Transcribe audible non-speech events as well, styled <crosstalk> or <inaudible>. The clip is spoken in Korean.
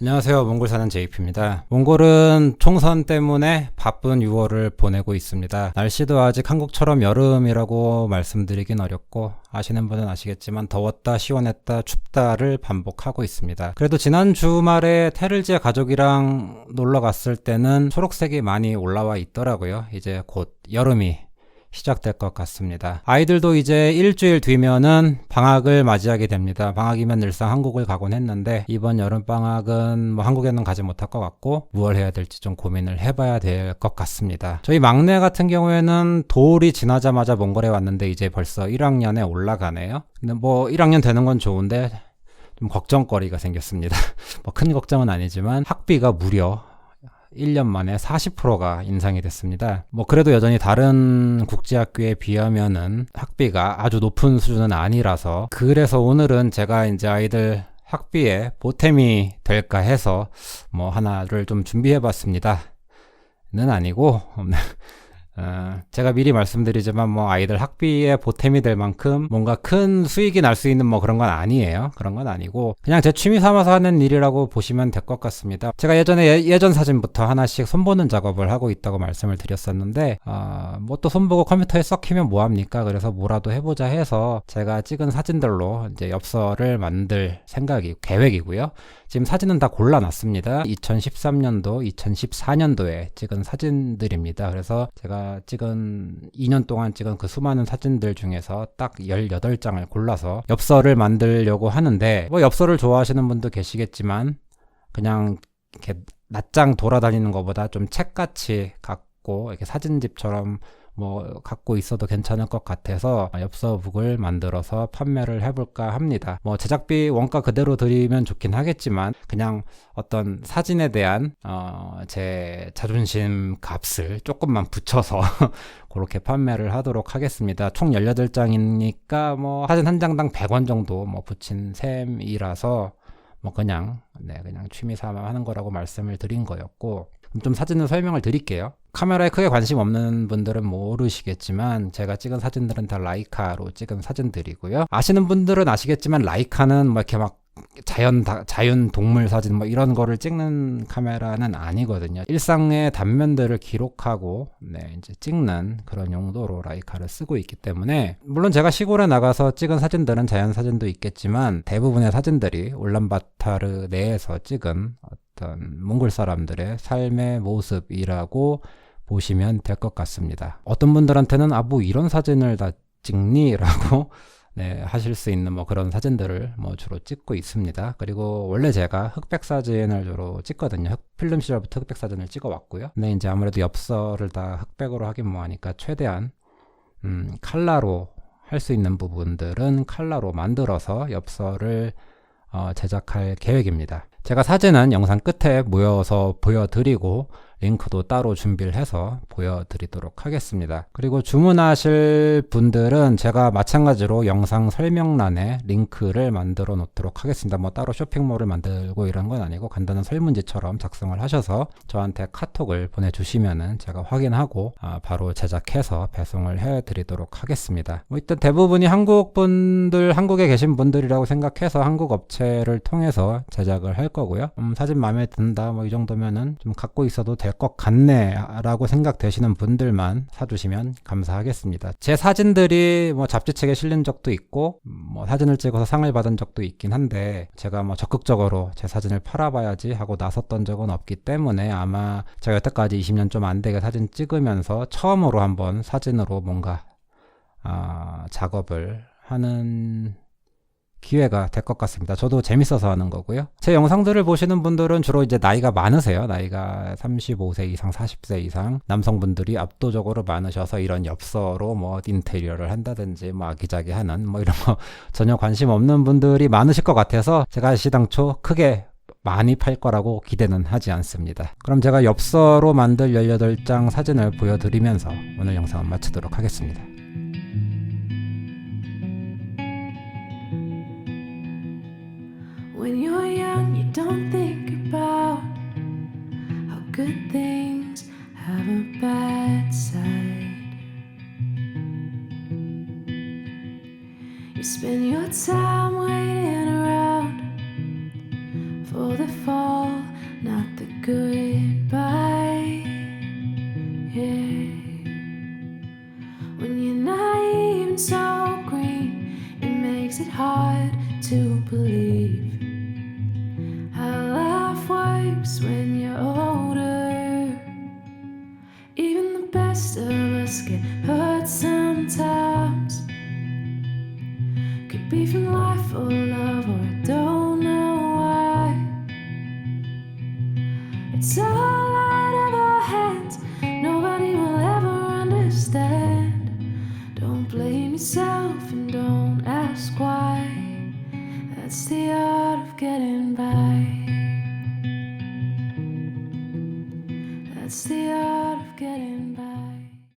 안녕하세요. 몽골 사는 제이프입니다. 몽골은 총선 때문에 바쁜 6월을 보내고 있습니다. 날씨도 아직 한국처럼 여름이라고 말씀드리긴 어렵고 아시는 분은 아시겠지만 더웠다 시원했다 춥다를 반복하고 있습니다. 그래도 지난 주말에 테를지에 가족이랑 놀러 갔을 때는 초록색이 많이 올라와 있더라고요. 이제 곧 여름이 시작될 것 같습니다. 아이들도 이제 일주일 뒤면은 방학을 맞이하게 됩니다. 방학이면 늘상 한국을 가곤 했는데 이번 여름 방학은 뭐 한국에는 가지 못할 것 같고 무얼 해야 될지 좀 고민을 해봐야 될 것 같습니다. 저희 막내 같은 경우에는 돌이 지나자마자 몽골에 왔는데 이제 벌써 1학년에 올라가네요. 근데 뭐 1학년 되는 건 좋은데 좀 걱정거리가 생겼습니다. <laughs> 뭐 큰 걱정은 아니지만 학비가 무려 1년 만에 40%가 인상이 됐습니다. 뭐 그래도 여전히 다른 국제학교에 비하면은 학비가 아주 높은 수준은 아니라서 그래서 오늘은 제가 이제 아이들 학비에 보탬이 될까 해서 뭐 하나를 좀 준비해 봤습니다. 는 아니고 어, 제가 미리 말씀드리지만 뭐 아이들 학비에 보탬이 될 만큼 뭔가 큰 수익이 날 수 있는 뭐 그런 건 아니에요. 그런 건 아니고 그냥 제 취미 삼아서 하는 일이라고 보시면 될 것 같습니다. 제가 예전에 예, 전 사진부터 하나씩 손보는 작업을 하고 있다고 말씀을 드렸었는데 어, 뭐또 손보고 컴퓨터에 썩히면 뭐합니까? 그래서 뭐라도 해보자 해서 제가 찍은 사진들로 이제 엽서를 만들 생각이 계획이고요. 지금 사진은 다 골라놨습니다. 2013년도, 2014년도에 찍은 사진들입니다. 그래서 제가 찍은 2년 동안 찍은 그 수많은 사진들 중에서 딱 18장을 골라서 엽서를 만들려고 하는데 뭐 엽서를 좋아하시는 분도 계시겠지만 그냥 이렇게 낱장 돌아다니는 것보다 좀 책같이 갖고 이렇게 사진집처럼 뭐 갖고 있어도 괜찮을 것 같아서 엽서북을 만들어서 판매를 해볼까 합니다. 뭐 제작비 원가 그대로 드리면 좋긴 하겠지만 그냥 어떤 사진에 대한 어, 제 자존심 값을 조금만 붙여서 <laughs> 그렇게 판매를 하도록 하겠습니다. 총 18장이니까 뭐 사진 한 장당 100원 정도 뭐 붙인 셈이라서 뭐 그냥 네 그냥 취미 삼아 하는 거라고 말씀을 드린 거였고 좀 사진을 설명을 드릴게요. 카메라에 크게 관심 없는 분들은 모르시겠지만 제가 찍은 사진들은 다 라이카로 찍은 사진들이고요. 아시는 분들은 아시겠지만 라이카는 뭐 이렇게 막 자연 자연 동물 사진 뭐 이런 거를 찍는 카메라는 아니거든요. 일상의 단면들을 기록하고 네, 이제 찍는 그런 용도로 라이카를 쓰고 있기 때문에 물론 제가 시골에 나가서 찍은 사진들은 자연 사진도 있겠지만 대부분의 사진들이 울란바타르 내에서 찍은 어떤 몽골 사람들의 삶의 모습이라고 보시면 될 것 같습니다. 어떤 분들한테는 아 뭐 이런 사진을 다 찍니라고 <laughs> 네, 하실 수 있는 뭐 그런 사진들을 뭐 주로 찍고 있습니다. 그리고 원래 제가 흑백 사진을 주로 찍거든요. 필름 시절부터 흑백 사진을 찍어 왔고요. 근데 이제 아무래도 엽서를 다 흑백으로 하긴 뭐하니까 최대한 음, 칼라로 할 수 있는 부분들은 칼라로 만들어서 엽서를 어, 제작할 계획입니다. 제가 사진은 영상 끝에 모여서 보여드리고 링크도 따로 준비를 해서 보여드리도록 하겠습니다. 그리고 주문하실 분들은 제가 마찬가지로 영상 설명란에 링크를 만들어 놓도록 하겠습니다. 뭐 따로 쇼핑몰을 만들고 이런 건 아니고 간단한 설문지처럼 작성을 하셔서 저한테 카톡을 보내주시면은 제가 확인하고 아, 바로 제작해서 배송을 해드리도록 하겠습니다. 뭐 일단 대부분이 한국 분들, 한국에 계신 분들이라고 생각해서 한국 업체를 통해서 제작을 할 거고요. 음, 사진 마음에 든다 뭐 이 정도면은 좀 갖고 있어도 될될 것 같네 라고 생각되시는 분들만 사주시면 감사하겠습니다. 제 사진들이 뭐 잡지책에 실린 적도 있고 뭐 사진을 찍어서 상을 받은 적도 있긴 한데 제가 뭐 적극적으로 제 사진을 팔아봐야지 하고 나섰던 적은 없기 때문에 아마 제가 여태까지 20년 좀 안 되게 사진 찍으면서 처음으로 한번 사진으로 뭔가 아, 작업을 하는 기회가 될 것 같습니다. 저도 재밌어서 하는 거고요. 제 영상들을 보시는 분들은 주로 이제 나이가 많으세요. 나이가 35세 이상, 40세 이상 남성분들이 압도적으로 많으셔서 이런 엽서로 뭐 인테리어를 한다든지 뭐 아기자기하는 뭐 이런 거 <laughs> 전혀 관심 없는 분들이 많으실 것 같아서 제가 시당초 크게 많이 팔 거라고 기대는 하지 않습니다. 그럼 제가 엽서로 만들 18장 사진을 보여드리면서 오늘 영상은 마치도록 하겠습니다. Good things have a bad side. You spend your time waiting around for the fall, not the goodbye. Yeah. When you're naive and so green, it makes it hard to believe how life works Best of us get hurt sometimes. Could be from life or love, or I don't know why. It's all out of our hands, nobody will ever understand. Don't blame yourself and don't ask why. That's the art of getting by.